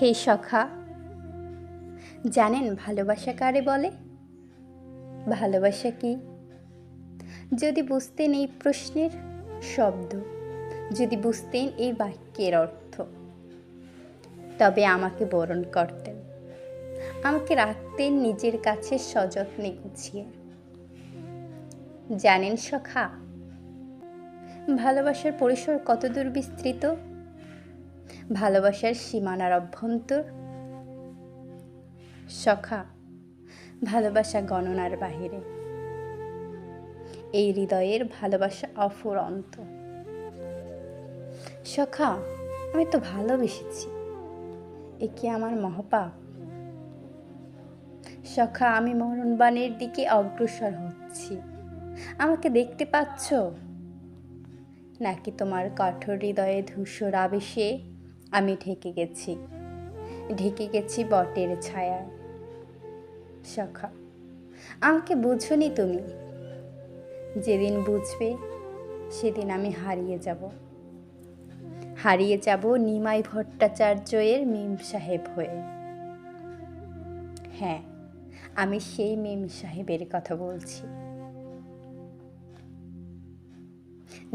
হে সখা। জানেন ভালোবাসা কারে বলে? ভালোবাসা কি? যদি বুঝতেন এই প্রশ্নের শব্দ, যদি বুঝতেন এই বাক্যের অর্থ, তবে আমাকে বরণ করতেন। আমাকে রাখতেন নিজের কাছে সযত্নে গুছিয়ে। জানেন সখা, ভালোবাসার পরিসর কতদূর বিস্তৃত? ভালোবাসার সীমানার অভ্যন্তর। সখা, ভালোবাসা গণনার বাহিরে। এই হৃদয়ের ভালোবাসা অফুরন্ত। সখা, আমি তো ভালোবেসেছি। এ কি আমার মহাপাপ? সখা, আমি মরণবাণের দিকে অগ্রসর হচ্ছি। আমাকে দেখতে পাচ্ছ? নাকি তোমার কঠোর হৃদয়ে ধূসর আবেশে আমি ঢেকে গেছি। ঢেকে গেছি বটের ছায়ায়। সখা, আমাকে বুঝনি তুমি? যেদিন বুঝবে, সেদিন আমি হারিয়ে যাব। হারিয়ে যাব নিমাই ভট্টাচার্যের মিম সাহেব হয়ে। হ্যাঁ আমি সেই মিম সাহেবের কথা বলছি।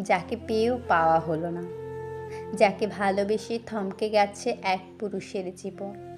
যাকে পেয়েও পাওয়া হলো না। যাকে ভালোবেসে থমকে গেছে এক পুরুষের জীবন।